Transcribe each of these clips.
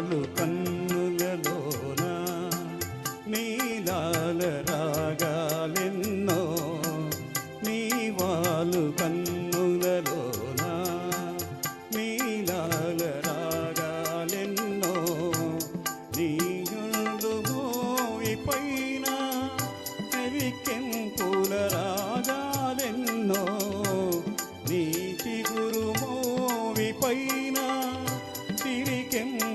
వాలు కన్నులలోన నీలాల రాగాలెన్నో నీ వాలు కన్నులలోన నీలాల రాగాలెన్నో నీయుండు మోయి పైన ఎవికెంపుల రాగాలెన్నో నీ చిగురు మోవి పైన తిరికెంపుల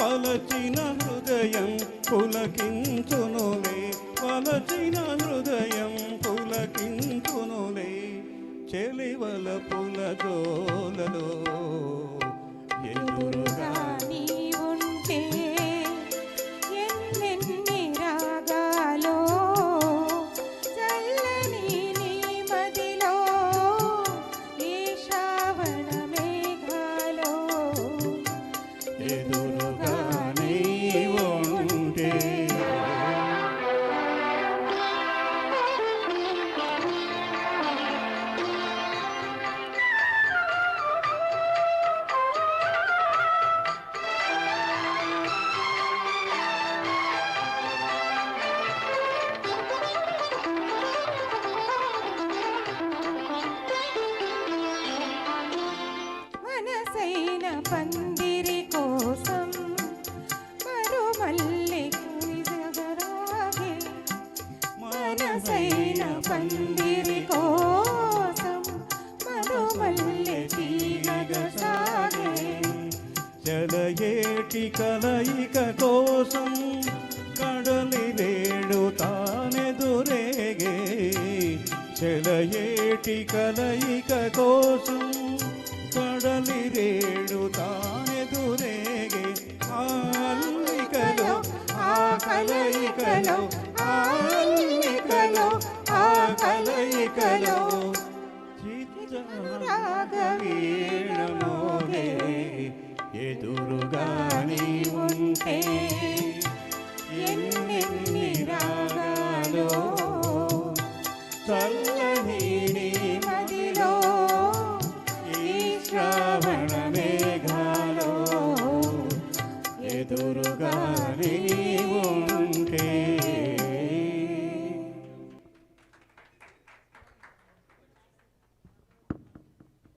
వలచిన హృదయం పులకించునులే. వలచిన హృదయం పులకించునులే. చెలివల పుల పందిరి కోసం మరుమల్లె తీగగ సాగే. జలయేటి కలయిక కోసం కడలి రేడు తానెదురేగే. చెలయేటి కలయిక కోసం కడలి రేడు తానెదురేగే. ఆ ఆ కలయికలో ఆ అల్లికలో ఆ కలయికలో చిత్తరాగవీణమోరే ఎదురుగాని ఉంటే ఎన్నెన్ని రాగాలో చల్లని మదిలో ఈ శ్రావణ మేఘాలో ఎదురుగాని ఉంటే